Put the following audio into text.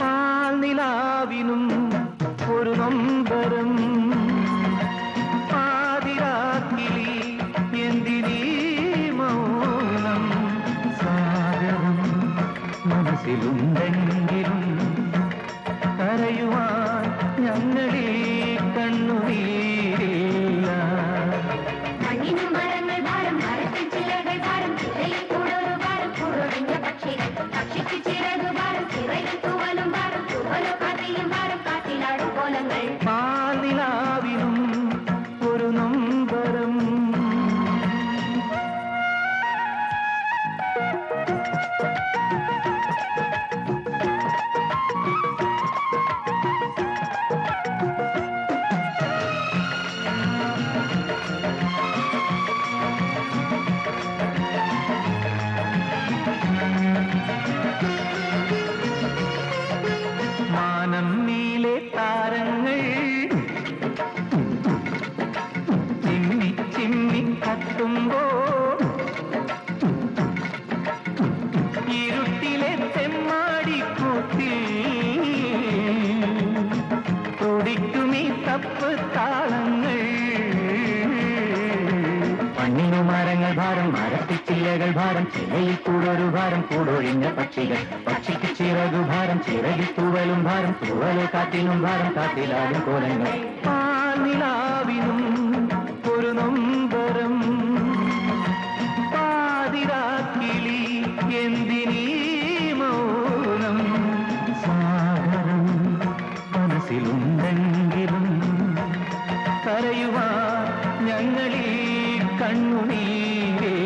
பால் நிலாவினும் ஒரு நம்பரம் பாதிராக்கிலி எந்தினி மௌனம் சாகரம் மனசிலுண்டனி ഇരുട്ടിലെ തുടിക്കുമീ തപ്പ് താളങ്ങൾ. മണ്ണിനു മരങ്ങൾ ഭാരം മരത്തിൽ ചില്ലകൾ ഭാരം ചിലയിൽ കൂടൊരു ഭാരം കൂടൊഴിഞ്ഞ പക്ഷികൾ. പക്ഷിക്ക് ചിറകു ഭാരം ചിറകിൽ തൂവലും ഭാരം തൂവലോ കാറ്റിനും ഭാരം കാറ്റിലാടും കോലങ്ങൾ. പാലിലാവിനും എന്തിനീ മൗനം? കരയുവാൻ ഞങ്ങളിൽ കണ്ണുനീരേ